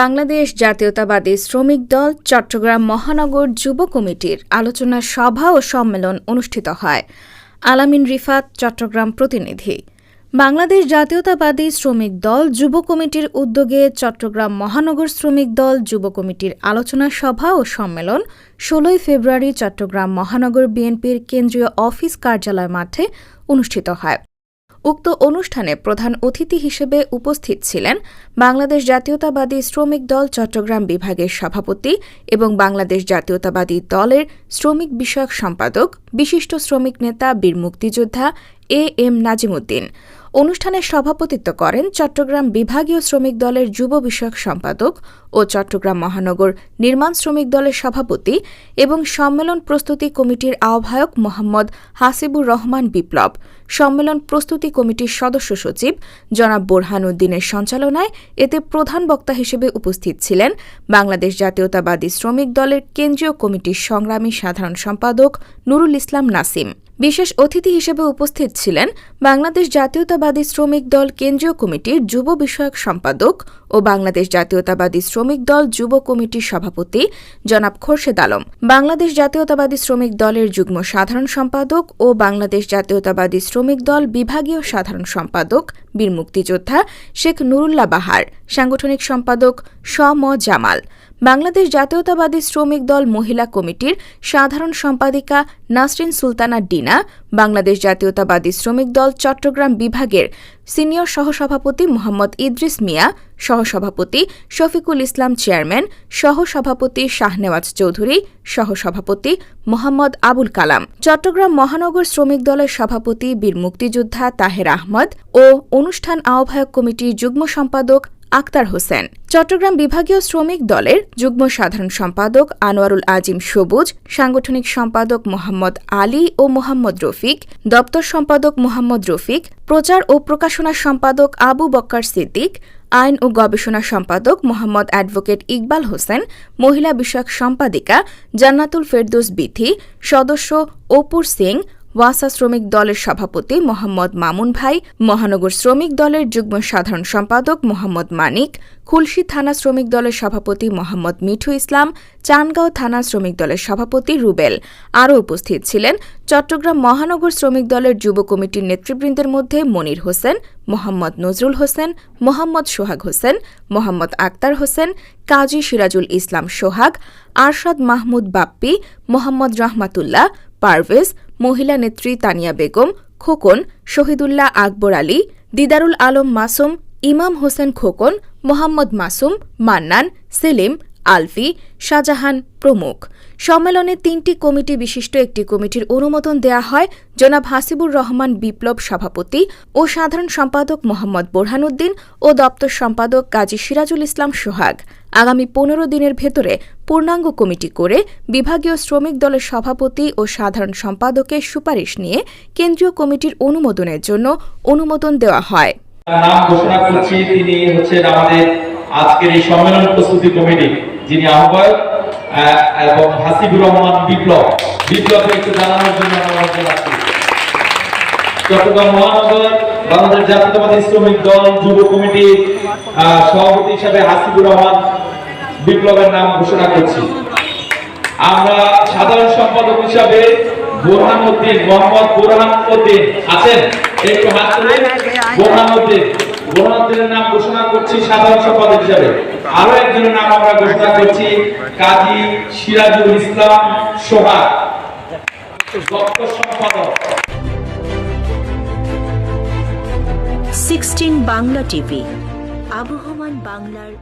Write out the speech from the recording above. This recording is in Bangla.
বাংলাদেশ জাতীয়তাবাদী শ্রমিক দল চট্টগ্রাম মহানগর যুব কমিটির আলোচনা সভা ও সম্মেলন অনুষ্ঠিত হয়। আলামিন রিফাত, চট্টগ্রাম প্রতিনিধি। বাংলাদেশ জাতীয়তাবাদী শ্রমিক দল যুব কমিটির উদ্যোগে চট্টগ্রাম মহানগর শ্রমিক দল যুব কমিটির আলোচনা সভা ও সম্মেলন ষোলোই ফেব্রুয়ারি চট্টগ্রাম মহানগর বিএনপির কেন্দ্রীয় অফিস কার্যালয় মাঠে অনুষ্ঠিত হয়। উক্ত অনুষ্ঠানে প্রধান অতিথি হিসেবে উপস্থিত ছিলেন বাংলাদেশ জাতীয়তাবাদী শ্রমিক দল চট্টগ্রাম বিভাগের সভাপতি এবং বাংলাদেশ জাতীয়তাবাদী দলের শ্রমিক বিষয়ক সম্পাদক, বিশিষ্ট শ্রমিক নেতা, বীর মুক্তিযোদ্ধা এ এম নাজিমুদ্দিন। অনুষ্ঠানে সভাপতিত্ব করেন চট্টগ্রাম বিভাগীয় শ্রমিক দলের যুব বিষয়ক সম্পাদক ও চট্টগ্রাম মহানগর নির্মাণ শ্রমিক দলের সভাপতি এবং সম্মেলন প্রস্তুতি কমিটির আহ্বায়ক মোহাম্মদ হাসিবুর রহমান বিপ্লব। সম্মেলন প্রস্তুতি কমিটির সদস্য সচিব জনাব বোরহান উদ্দিনের সঞ্চালনায় এতে প্রধান বক্তা হিসেবে উপস্থিত ছিলেন বাংলাদেশ জাতীয়তাবাদী শ্রমিক দলের কেন্দ্রীয় কমিটির সংগ্রামী সাধারণ সম্পাদক নুরুল ইসলাম নাসিম। বিশেষ অতিথি হিসেবে উপস্থিত ছিলেন বাংলাদেশ জাতীয়তাবাদী শ্রমিক দল কেন্দ্রীয় কমিটির যুব বিষয়ক সম্পাদক ও বাংলাদেশ জাতীয়তাবাদী শ্রমিক দল যুব কমিটির সভাপতি জনাব খোরশেদ আলম, বাংলাদেশ জাতীয়তাবাদী শ্রমিক দলের যুগ্ম সাধারণ সম্পাদক ও বাংলাদেশ জাতীয়তাবাদী শ্রমিক দল বিভাগীয় সাধারণ সম্পাদক, বীর মুক্তিযোদ্ধা শেখ নুরুল্লাহ বাহার, সাংগঠনিক সম্পাদক স ম জামাল। বাংলাদেশ জাতীয়তাবাদী শ্রমিক দল মহিলা কমিটির সাধারণ সম্পাদিকা নাসরিন সুলতানা ডিনা, বাংলাদেশ জাতীয়তাবাদী শ্রমিক দল চট্টগ্রাম বিভাগের সিনিয়র সহসভাপতি মোহাম্মদ ইদ্রিস মিয়া, সহসভাপতি শফিকুল ইসলাম চেয়ারম্যান, সহসভাপতি শাহনেওয়াজ চৌধুরী, সহসভাপতি মোহাম্মদ আবুল কালাম। চট্টগ্রাম মহানগর শ্রমিক দলের সভাপতি বীর মুক্তিযোদ্ধা তাহের আহমদ ও অনুষ্ঠান আহ্বায়ক কমিটির যুগ্ম সম্পাদক আক্তার হোসেন। চট্টগ্রাম বিভাগীয় শ্রমিক দলের যুগ্ম সাধারণ সম্পাদক আনোয়ারুল আজিম সবুজ, সাংগঠনিক সম্পাদক মোহাম্মদ আলী ও মোহাম্মদ রফিক, দপ্তর সম্পাদক মোহাম্মদ রফিক, প্রচার ও প্রকাশনা সম্পাদক আবু বক্কর সিদ্দিক, আইন ও গবেষণা সম্পাদক মোহাম্মদ অ্যাডভোকেট ইকবাল হোসেন, মহিলা বিষয়ক সম্পাদিকা জান্নাতুল ফেরদৌস বিথি, সদস্য অপুর সিং ওয়াসা শ্রমিক দলের সভাপতি মোহাম্মদ মামুন ভাই, মহানগর শ্রমিক দলের যুগ্ম সাধারণ সম্পাদক মোহাম্মদ মানিক, খুলশি থানা শ্রমিক দলের সভাপতি মোহাম্মদ মিঠু ইসলাম, চানগাঁও থানা শ্রমিক দলের সভাপতি রুবেল। আরও উপস্থিত ছিলেন চট্টগ্রাম মহানগর শ্রমিক দলের যুব কমিটির নেতৃবৃন্দের মধ্যে মনির হোসেন, মোহাম্মদ নজরুল হোসেন, মোহাম্মদ সোহাগ হোসেন, মোহাম্মদ আক্তার হোসেন, কাজী সিরাজুল ইসলাম সোহাগ, আরশাদ মাহমুদ বাপ্পি, মোহাম্মদ রহমাতুল্লাহ, পারভেজ মহিলা নেত্রী তানিয়া বেগম, খোকন, শহীদুল্লাহ আকবর আলী, দিদারুল আলম মাসুম, ইমাম হোসেন খোকন, মোহাম্মদ মাসুম, মান্নান, সেলিম আলফি শাহজাহান প্রমুখ। সম্মেলনে তিনটি কমিটি বিশিষ্ট একটি কমিটির অনুমোদন দেয়া হয় জনাব হাসিবুর রহমান বিপ্লব সভাপতি ও সাধারণ সম্পাদক মোহাম্মদ বোরহানুদ্দিন ও দপ্তর সম্পাদক কাজী সিরাজুল ইসলাম সোহাগ। আগামী পনেরো দিনের ভেতরে পূর্ণাঙ্গ কমিটি করে বিভাগীয় শ্রমিক দলের সভাপতি ও সাধারণ সম্পাদকের সুপারিশ নিয়ে কেন্দ্রীয় কমিটির অনুমোদনের জন্য অনুমোদন দেওয়া হয়। নাম ঘোষণা করছি, তিনি হচ্ছেন আমাদের আজকের এই সম্মেলন প্রস্তুতি কমিটি। যিনি আহ্বায়ক এবং হাসিবুর রহমান বিপ্লব। বিপ্লবকে একটু জানানোর জন্য চট্টগ্রাম মহানগর, বাংলাদেশ জাতীয়তাবাদী শ্রমিক দল, যুব কমিটি সভাপতি হিসাবে হাসিবুর রহমান বিপ্লবের নাম ঘোষণা করছি। আমরা সাধারণ সম্পাদক হিসাবে বোরহান উদ্দিন, মোহাম্মদ বোরহান উদ্দিন আছেন। একটু হাত তুলে বোরহান উদ্দিন। বোরহান উদ্দিনের নাম ঘোষণা করছি সাধারণ সম্পাদক হিসাবে। আরও একজনের নাম আমরা ঘোষণা করছি, কাজী সিরাজুল ইসলাম সোহাগ। সম্পাদক। সিক্সটিন বাংলা টিভি, আবহমান বাংলার